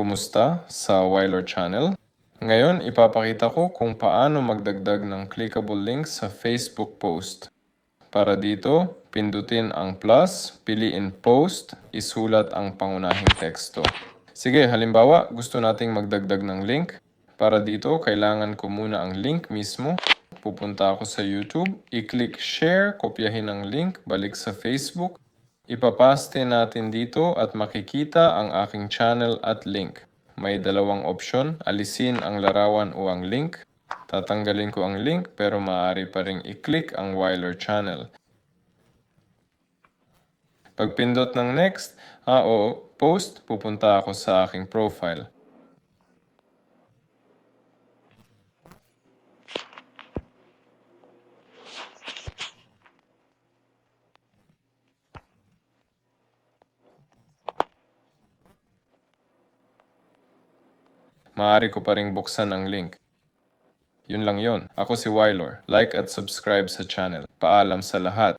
Kumusta sa Wyler Channel? Ngayon, ipapakita ko kung paano magdagdag ng clickable links sa Facebook post. Para dito, pindutin ang plus, piliin post, isulat ang pangunahing teksto. Sige, halimbawa, gusto nating magdagdag ng link. Para dito, kailangan ko muna ang link mismo. Pupunta ako sa YouTube, i-click share, kopyahin ang link, balik sa Facebook. Ipapaste natin dito at makikita ang aking channel at link. May dalawang option, alisin ang larawan o ang link. Tatanggalin ko ang link pero maaari pa ring i-click ang Wyler channel. Pagpindot ng next, ah o post, pupunta ako sa aking profile. Maaari ko pa ring buksan ang link. Yun lang yon. Ako si Wylor. Like at subscribe sa channel. Paalam sa lahat.